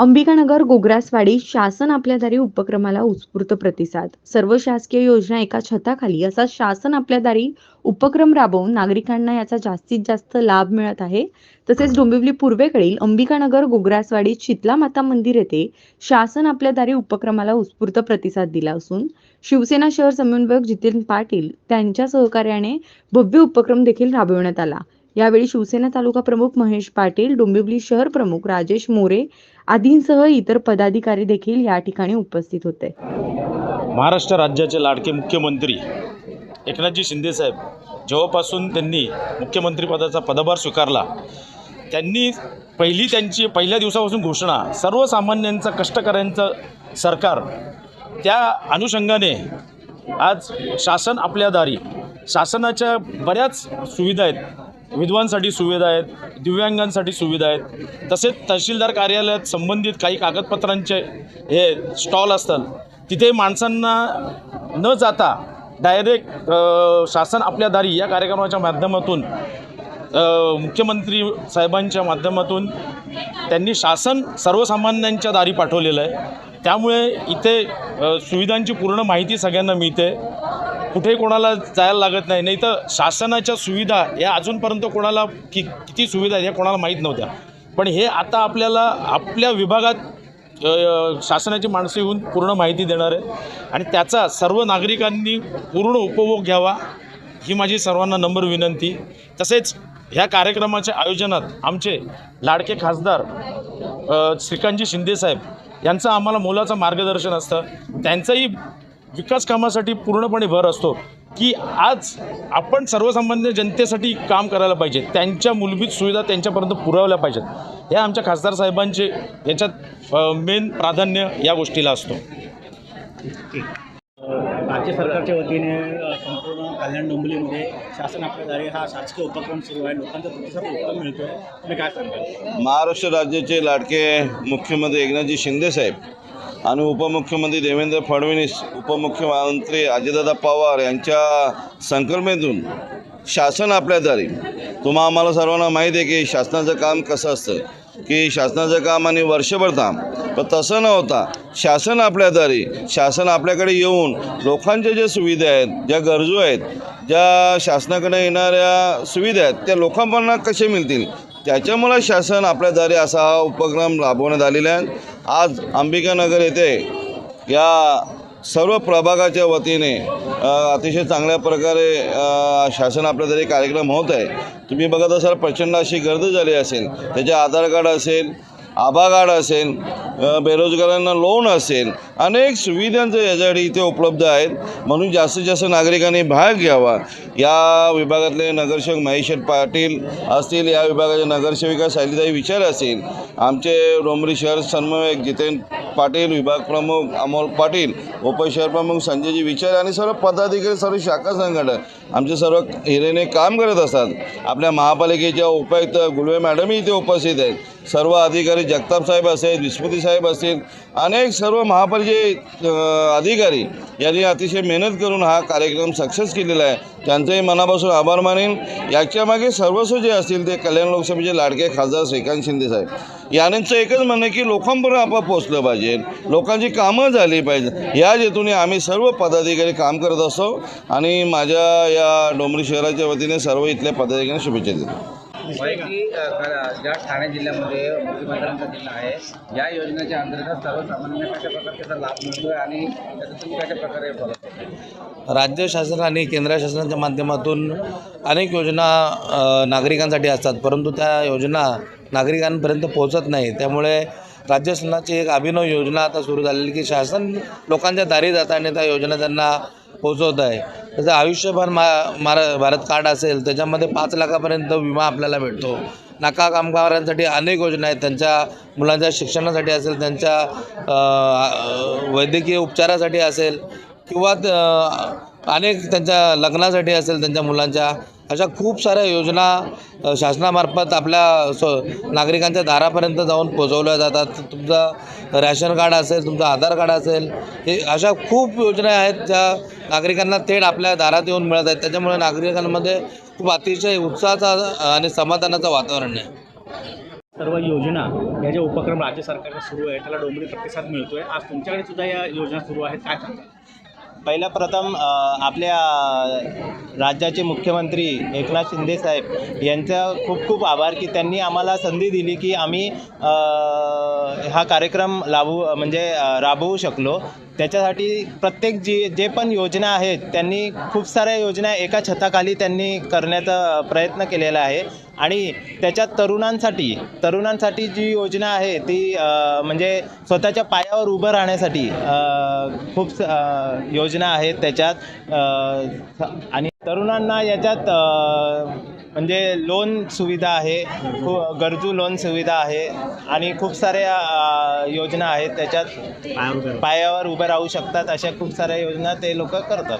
अंबिकानगर गोग्रासवाडी शासन आपल्या दारी उपक्रमाला उत्स्फूर्त प्रतिसाद. सर्व शासकीय योजना एका छताखाली असा शासन आपल्या दारी उपक्रम राबवून नागरिकांना याचा जास्तीत जास्त लाभ मिळत आहे. तसेच डोंबिवली पूर्वेकडील अंबिकानगर गोग्रासवाडी शीतला माता मंदिर येथे शासन आपल्या दारी उपक्रमाला उत्स्फूर्त प्रतिसाद दिला असून शिवसेना शहर समन्वयक जितेंद्र पाटील त्यांच्या सहकार्याने भव्य उपक्रम देखील राबविण्यात आला. यावेळी शिवसेना तालुका प्रमुख महेश पाटील डोंबिवली शहर प्रमुख राजेश मोरे आदींसह इतर पदाधिकारी देखील या ठिकाणी उपस्थित होते. महाराष्ट्र राज्याचे लाडके मुख्यमंत्री एकनाथजी शिंदेसाहेब जेव्हापासून त्यांनी मुख्यमंत्रीपदाचा पदभार स्वीकारला त्यांनी पहिली त्यांची पहिल्या दिवसापासून घोषणा सर्वसामान्यांचं कष्टकऱ्यांचं सरकार त्या अनुषंगाने आज शासन आपल्या दारी शासनाच्या बऱ्याच सुविधा आहेत. विधवांसाठी सुविधा आहेत दिव्यांगांसाठी सुविधा आहेत. तसेच तहसीलदार कार्यालयात संबंधित काही कागदपत्रांचे हे स्टॉल असतात. तिथे माणसांना न जाता डायरेक्ट शासन आपल्या दारी या कार्यक्रमाच्या माध्यमातून मुख्यमंत्री साहेबांच्या माध्यमातून त्यांनी शासन सर्वसामान्यांच्या दारी पाठवलेलं आहे. त्यामुळे इथे सुविधांची पूर्ण माहिती सगळ्यांना मिळते. कुठे कोणाला जायला लागत नाही. नाही तर शासनाच्या सुविधा या अजूनपर्यंत कोणाला कि किती सुविधा आहेत या कोणाला माहीत नव्हत्या. पण हे आता आपल्याला आपल्या विभागात शासनाची माणसं येऊन पूर्ण माहिती देणार आहे आणि त्याचा सर्व नागरिकांनी पूर्ण उपभोग घ्यावा ही माझी सर्वांना नंबर विनंती. तसेच ह्या कार्यक्रमाच्या आयोजनात आमचे लाडके खासदार श्रीकांतजी शिंदेसाहेब यांचं आम्हाला मोलाचं मार्गदर्शन असतं. त्यांचंही विकास कामासाठी पूर्णपणे भर असतो की आज आपण सर्वसामान्य जनतेसाठी काम करायला पाहिजे. त्यांच्या मूलभूत सुविधा त्यांच्यापर्यंत पुरवल्या पाहिजेत. हे आमच्या खासदार साहेबांचे याच्यात मेन प्राधान्य या गोष्टीला असतो. राज्य सरकारच्या वतीने संपूर्ण कल्याण डोंबिवलीमध्ये शासन आपल्या दारी हा शासकीय उपक्रम सुरू आहे. लोकांचा प्रतिसाद उत्तम मिळतो आहे तुम्ही काय सांगाल महाराष्ट्र राज्याचे लाडके मुख्यमंत्री एकनाथजी शिंदेसाहेब आणि उपमुख्यमंत्री देवेंद्र फडणवीस उपमुख्यमंत्री अजितदादा पवार यांच्या संकल्पनेतून शासन आपल्या दारी. तुम्हा आम्हाला सर्वांना माहीत आहे की शासनाचं काम कसं असतं? की शासनाचं काम आणि वर्षभर काम पण तसं न होता शासन आपल्या दारी. शासन आपल्याकडे येऊन लोकांच्या ज्या सुविधा आहेत ज्या गरजू आहेत ज्या शासनाकडे येणाऱ्या सुविधा आहेत त्या लोकांपर्यंत कसे मिळतील? त्याच्यामुळं शासन आपल्याद्वारे असा हा उपक्रम राबवण्यात आलेला आहे. आज अंबिकानगर येथे या सर्व प्रभागाच्या वतीने अतिशय चांगल्या प्रकारे शासन आपल्याद्वारे कार्यक्रम होत आहे. तुम्ही बघत असाल प्रचंड अशी गर्दी झाली असेल. त्याचे आधार कार्ड असेल आभा कार्ड असेल बेरोजगारांना लोन असेल अनेक सुविधांचं याच्यासाठी इथे उपलब्ध आहेत. म्हणून जास्तीत जास्त नागरिकांनी भाग घ्यावा. या विभागातले नगरसेवक महेश पाटील असतील या विभागाच्या नगरसेविका शैलीताई विचार असतील आमचे डोंबरी शहर समन्वयक जितेंद्र पाटील विभाग प्रमुख अमोल पाटील उपशहर प्रमुख संजयजी विचार आणि सर्व पदाधिकारी सर्व शाखा संघटक आमचे सर्व हिरेने काम करत असतात. आपल्या महापालिकेच्या उपायुक्त गुलवे मॅडमही इथे उपस्थित आहेत. सर्व अधिकारी जगताप साहेब असेल विस्मृती साहेब असतील अनेक सर्व महापालिके अधिकारी यांनी अतिशय मेहनत करून हा कार्यक्रम सक्सेस केलेला आहे. त्यांचंही मनापासून आभार मानेन. याच्यामागे सर्वस्व जे असतील ते कल्याण लोकसभेचे लाडके खासदार श्रीकांत शिंदे साहेब. यांचं एकच म्हणणं आहे की लोकांपर्यंत आपण पोचलं पाहिजे. लोकांची कामं झाली पाहिजे. या हेतूने आम्ही सर्व पदाधिकारी काम करत असतो आणि माझ्या या डोंबरी शहराच्या वतीने सर्व इथल्या पदाधिकाऱ्यांना शुभेच्छा देतो. वैयक्ती अ, क- ज्या ठाणे जिल्ह्यामध्ये मुख्यमंत्र्यांचा जिल्हा आहे या योजनेच्या अंतर्गत सर्वसामान्यांना कशा प्रकारे त्याचा लाभ मिळतोय आणि त्याचा तुम्ही कशा प्रकारे फॉलो करताय राज्य शासन आणि केंद्र शासनाच्या माध्यमातून अनेक योजना नागरिकांसाठी असतात. परंतु त्या योजना नागरिकांपर्यंत पोहोचत नाही. त्यामुळे राज्य शासनाची एक अभिनव योजना आता सुरू झालेली की शासन लोकांच्या दारी जात आणि त्या योजना त्यांना पोचवत आहे. तसं आयुष्यभर मा मार भारत कार्ड असेल त्याच्यामध्ये पाच लाखापर्यंत विमा आपल्याला भेटतो. नाका कामगारांसाठी अनेक योजना आहेत. त्यांच्या मुलांच्या शिक्षणासाठी असेल त्यांच्या वैद्यकीय उपचारासाठी असेल किंवा अनेक त्यांच्या लग्नासाठी असेल त्यांच्या मुलांच्या अशा खूप साऱ्या योजना शासनामार्फत आपल्या स नागरिकांच्या दारापर्यंत जाऊन पोचवल्या जातात. तुमचं रॅशन कार्ड असेल तुमचं आधार कार्ड असेल हे अशा खूप योजना आहेत ज्या नागरिकांना थेट आपल्या दारात येऊन मिळत आहेत. त्याच्यामुळे नागरिकांमध्ये खूप अतिशय उत्साहाचा आणि समाधानाचं वातावरण आहे. सर्व योजना या ज्या उपक्रम राज्य सरकारचा सुरू आहे त्याला डोंबरी प्रतिसाद मिळतोय. आज तुमच्याकडे सुद्धा या योजना सुरू आहेत. काय सांगता पहिलं प्रथम आपल्या राज्याचे मुख्यमंत्री एकनाथ शिंदे साहेब यांचा खूप खूप आभार की त्यांनी आम्हाला संधी दिली की आम्ही हा कार्यक्रम लाभू म्हणजे राबवू शकलो. त्याच्यासाठी प्रत्येक जी जे पण योजना आहेत त्यांनी खूप साऱ्या योजना एका छताखाली त्यांनी करण्याचा प्रयत्न केलेला आहे. आणि त्याच्यात तरुणांसाठी तरुणांसाठी जी योजना आहे ती म्हणजे स्वतःच्या पायावर उभं राहण्यासाठी खूप योजना आहेत त्याच्यात. आणि तरुणांना याच्यात म्हणजे लोन सुविधा आहे खूप गरजू लोन सुविधा आहे आणि खूप साऱ्या योजना आहेत त्याच्यात. पायावर उभे राहा. शकतात. अशा खूप साऱ्या योजना ते लोक करतात.